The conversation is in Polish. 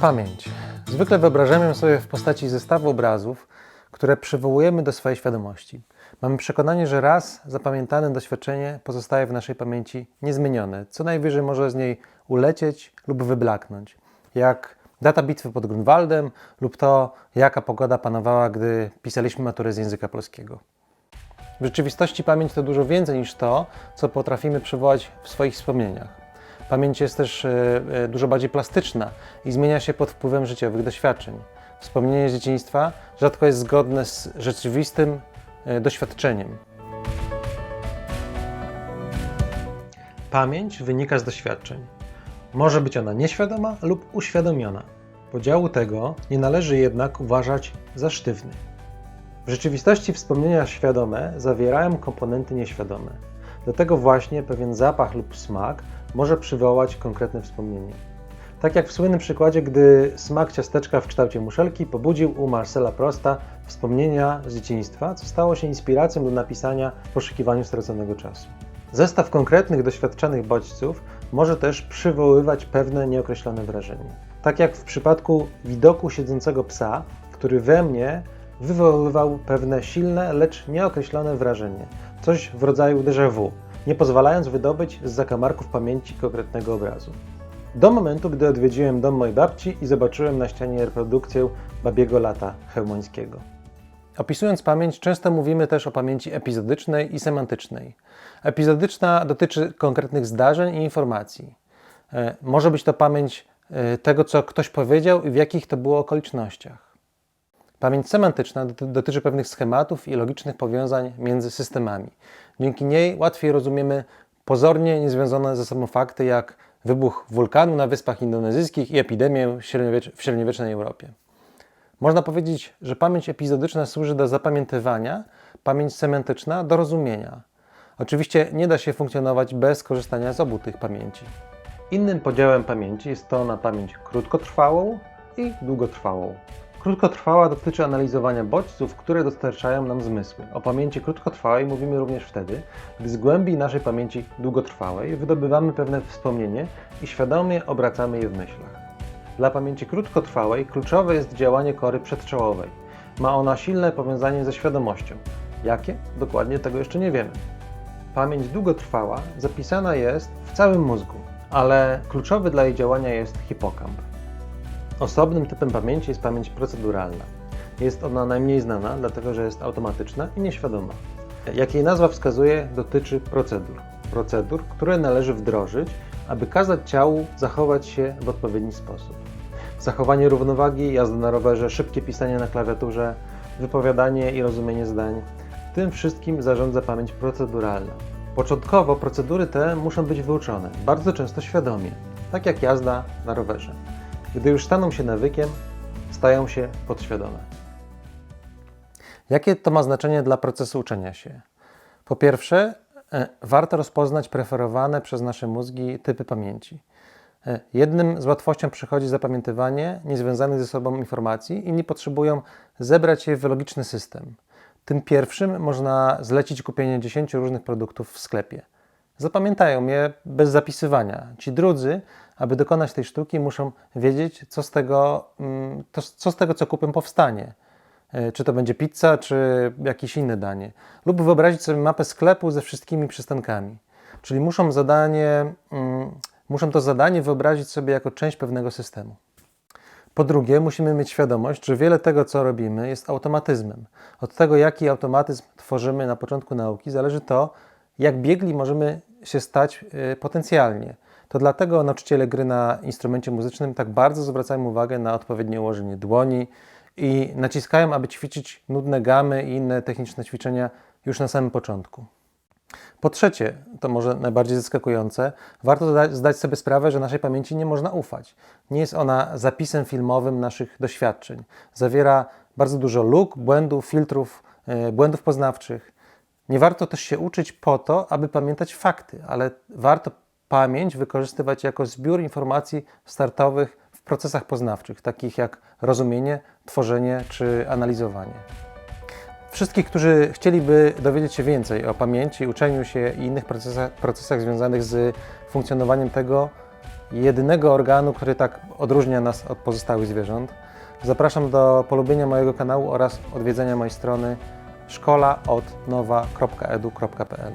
Pamięć. Zwykle wyobrażamy ją sobie w postaci zestawu obrazów, które przywołujemy do swojej świadomości. Mamy przekonanie, że raz zapamiętane doświadczenie pozostaje w naszej pamięci niezmienione, co najwyżej może z niej ulecieć lub wyblaknąć, jak data bitwy pod Grunwaldem lub to, jaka pogoda panowała, gdy pisaliśmy maturę z języka polskiego. W rzeczywistości pamięć to dużo więcej niż to, co potrafimy przywołać w swoich wspomnieniach. Pamięć jest też e, e, dużo bardziej plastyczna i zmienia się pod wpływem życiowych doświadczeń. Wspomnienie z dzieciństwa rzadko jest zgodne z rzeczywistym e, doświadczeniem. Pamięć wynika z doświadczeń. Może być ona nieświadoma lub uświadomiona. Podziału tego nie należy jednak uważać za sztywny. W rzeczywistości wspomnienia świadome zawierają komponenty nieświadome. Dlatego właśnie pewien zapach lub smak może przywołać konkretne wspomnienie. Tak jak w słynnym przykładzie, gdy smak ciasteczka w kształcie muszelki pobudził u Marcela Prosta wspomnienia z dzieciństwa, co stało się inspiracją do napisania w poszukiwaniu straconego czasu. Zestaw konkretnych doświadczanych bodźców może też przywoływać pewne nieokreślone wrażenie. Tak jak w przypadku widoku siedzącego psa, który we mnie wywoływał pewne silne, lecz nieokreślone wrażenie, coś w rodzaju déjà vu, nie pozwalając wydobyć z zakamarków pamięci konkretnego obrazu. Do momentu, gdy odwiedziłem dom mojej babci i zobaczyłem na ścianie reprodukcję babiego lata chełmońskiego. Opisując pamięć, często mówimy też o pamięci epizodycznej i semantycznej. Epizodyczna dotyczy konkretnych zdarzeń i informacji. E, Może być to pamięć e, tego, co ktoś powiedział i w jakich to było okolicznościach. Pamięć semantyczna doty- dotyczy pewnych schematów i logicznych powiązań między systemami. Dzięki niej łatwiej rozumiemy pozornie niezwiązane ze sobą fakty, jak wybuch wulkanu na Wyspach Indonezyjskich i epidemię w średniowiecznej Europie. Można powiedzieć, że pamięć epizodyczna służy do zapamiętywania, pamięć semantyczna do rozumienia. Oczywiście nie da się funkcjonować bez korzystania z obu tych pamięci. Innym podziałem pamięci jest to na pamięć krótkotrwałą i długotrwałą. Krótkotrwała dotyczy analizowania bodźców, które dostarczają nam zmysły. O pamięci krótkotrwałej mówimy również wtedy, gdy z głębi naszej pamięci długotrwałej wydobywamy pewne wspomnienie i świadomie obracamy je w myślach. Dla pamięci krótkotrwałej kluczowe jest działanie kory przedczołowej. Ma ona silne powiązanie ze świadomością. Jakie? Dokładnie tego jeszcze nie wiemy. Pamięć długotrwała zapisana jest w całym mózgu, ale kluczowy dla jej działania jest hipokamp. Osobnym typem pamięci jest pamięć proceduralna. Jest ona najmniej znana, dlatego że jest automatyczna i nieświadoma. Jak jej nazwa wskazuje, dotyczy procedur. Procedur, które należy wdrożyć, aby kazać ciału zachować się w odpowiedni sposób. Zachowanie równowagi, jazda na rowerze, szybkie pisanie na klawiaturze, wypowiadanie i rozumienie zdań. Tym wszystkim zarządza pamięć proceduralna. Początkowo procedury te muszą być wyuczone, bardzo często świadomie, tak jak jazda na rowerze. Gdy już staną się nawykiem, stają się podświadome. Jakie to ma znaczenie dla procesu uczenia się? Po pierwsze, e, warto rozpoznać preferowane przez nasze mózgi typy pamięci. E, Jednym z łatwością przychodzi zapamiętywanie niezwiązanych ze sobą informacji, inni potrzebują zebrać je w logiczny system. Tym pierwszym można zlecić kupienie 10 różnych produktów w sklepie. Zapamiętają je bez zapisywania. Ci drudzy, aby dokonać tej sztuki, muszą wiedzieć, co z tego, mm, to, co, z tego co kupią, powstanie. E, Czy to będzie pizza, czy jakieś inne danie. Lub wyobrazić sobie mapę sklepu ze wszystkimi przystankami. Czyli muszą zadanie, mm, muszą to zadanie wyobrazić sobie jako część pewnego systemu. Po drugie, musimy mieć świadomość, że wiele tego, co robimy, jest automatyzmem. Od tego, jaki automatyzm tworzymy na początku nauki, zależy to, jak biegli możemy się stać y, potencjalnie. To dlatego nauczyciele gry na instrumencie muzycznym tak bardzo zwracają uwagę na odpowiednie ułożenie dłoni i naciskają, aby ćwiczyć nudne gamy i inne techniczne ćwiczenia już na samym początku. Po trzecie, to może najbardziej zaskakujące, warto zda- zdać sobie sprawę, że naszej pamięci nie można ufać. Nie jest ona zapisem filmowym naszych doświadczeń. Zawiera bardzo dużo luk, błędów, filtrów, e, błędów poznawczych. Nie warto też się uczyć po to, aby pamiętać fakty, ale warto pamięć wykorzystywać jako zbiór informacji startowych w procesach poznawczych, takich jak rozumienie, tworzenie czy analizowanie. Wszystkich, którzy chcieliby dowiedzieć się więcej o pamięci, uczeniu się i innych procesach, procesach związanych z funkcjonowaniem tego, jedynego organu, który tak odróżnia nas od pozostałych zwierząt. Zapraszam do polubienia mojego kanału oraz odwiedzenia mojej strony szkolaodnowa.edu.pl.